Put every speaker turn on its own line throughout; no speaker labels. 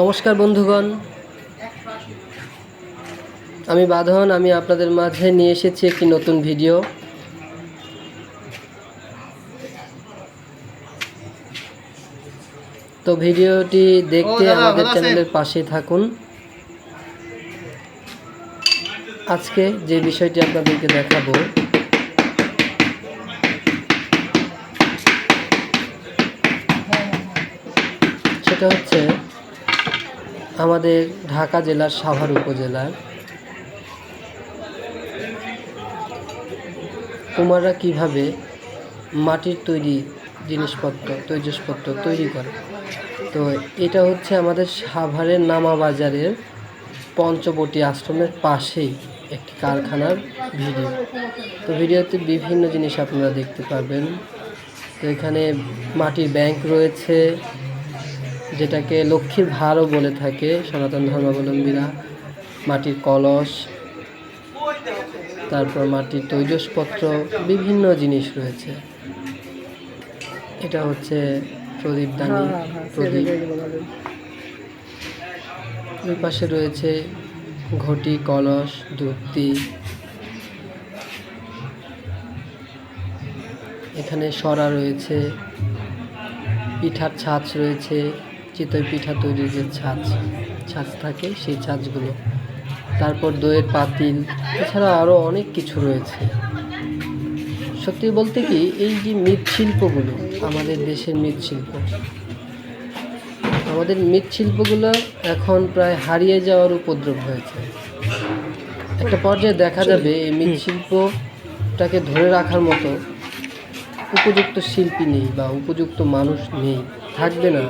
নমস্কার বন্ধুগণ। আমি বাঁধন আমি আপনাদের মাঝে নিয়ে এসেছি একটি নতুন ভিডিও। তো ভিডিওটি দেখতে আমাদের চ্যানেলের পাশে থাকুন। আজকে যে বিষয়টি আপনাদেরকে দেখাবো সেটা হচ্ছে আমাদের ঢাকা জেলার সাভার উপজেলার কুমাররা কীভাবে মাটির তৈরি জিনিসপত্র, তৈজসপত্র তৈরি করে? তো এটা হচ্ছে আমাদের সাভারের নামা বাজারের পঞ্চবটি আশ্রমের পাশেই একটি কারখানার ভিডিও। তো ভিডিওতে বিভিন্ন জিনিস আপনারা দেখতে পাবেন তো এখানে মাটির ব্যাংক রয়েছে যেটাকে লক্ষ্মীর ভারও বলে থাকে সনাতন ধর্মাবলম্বীরা। মাটির কলস তারপর মাটির তৈজসপত্র বিভিন্ন জিনিস রয়েছে। এটা হচ্ছে প্রদীপদানি প্রদীপ। ওই পাশে রয়েছে ঘটি কলস ধূপতি। এখানে সরা রয়েছে পিঠার ছাঁচ রয়েছে। চিতই পিঠা তৈরির যে ছাঁচ ছাঁচ থাকে সেই ছাঁচগুলো। তারপর দইয়ের পাতিল এছাড়া আরও অনেক কিছু রয়েছে। সত্যি বলতে কি এই যে মৃৎশিল্পগুলো আমাদের দেশের মৃৎশিল্প আমাদের মৃৎশিল্পগুলো এখন প্রায় হারিয়ে যাওয়ার উপদ্রব হয়েছে। একটা পর্যায়ে দেখা যাবে এই মৃৎশিল্পটাকে ধরে রাখার মতো উপযুক্ত শিল্পী নেই বা উপযুক্ত মানুষ নেই। থাকবে না।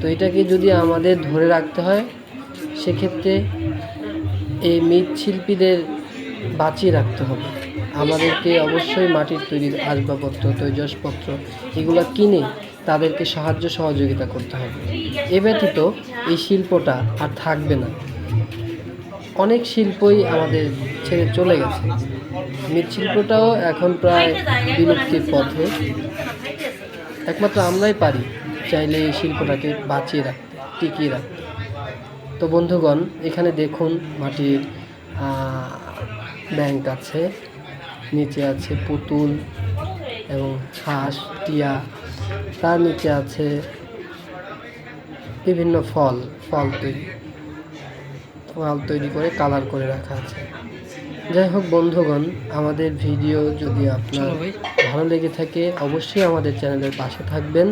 তো এটাকে যদি আমাদের ধরে রাখতে হয়, সেক্ষেত্রে এই মৃৎশিল্পীদের বাঁচিয়ে রাখতে হবে। আমাদেরকে অবশ্যই মাটির তৈরি আসবাবপত্র, তৈজসপত্র এগুলো কিনে তাদেরকে সাহায্য সহযোগিতা করতে হবে। এ ব্যতীত এই শিল্পটা আর থাকবে না। অনেক শিল্পই আমাদের ছেড়ে চলে গেছে। মৃৎশিল্পটাও এখন প্রায় বিলুপ্তির পথে। একমাত্র আমরাই পারি। চাইলে এই শিল্পটাকে বাঁচিয়ে রাখতে টিকিয়ে রাখতে তো বন্ধুগণ এখানে দেখুন মাটির ব্যাংক আছে নিচে আছে পুতুল এবং হাঁস টিয়া তার নিচে আছে বিভিন্ন ফল ফল তৈরি ফল তৈরি করে কালার করে রাখা আছে। যাই হোক বন্ধুগণ আমাদের ভিডিও যদি আপনার ভালো লেগে থাকে অবশ্যই আমাদের চ্যানেলের পাশে থাকবেন।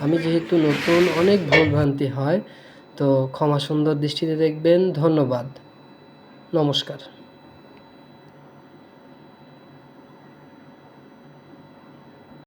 আমি যেহেতু নতুন অনেক ভুলভ্রান্তি হয় তো ক্ষমা সুন্দর দৃষ্টিতে দেখবেন। ধন্যবাদ। নমস্কার।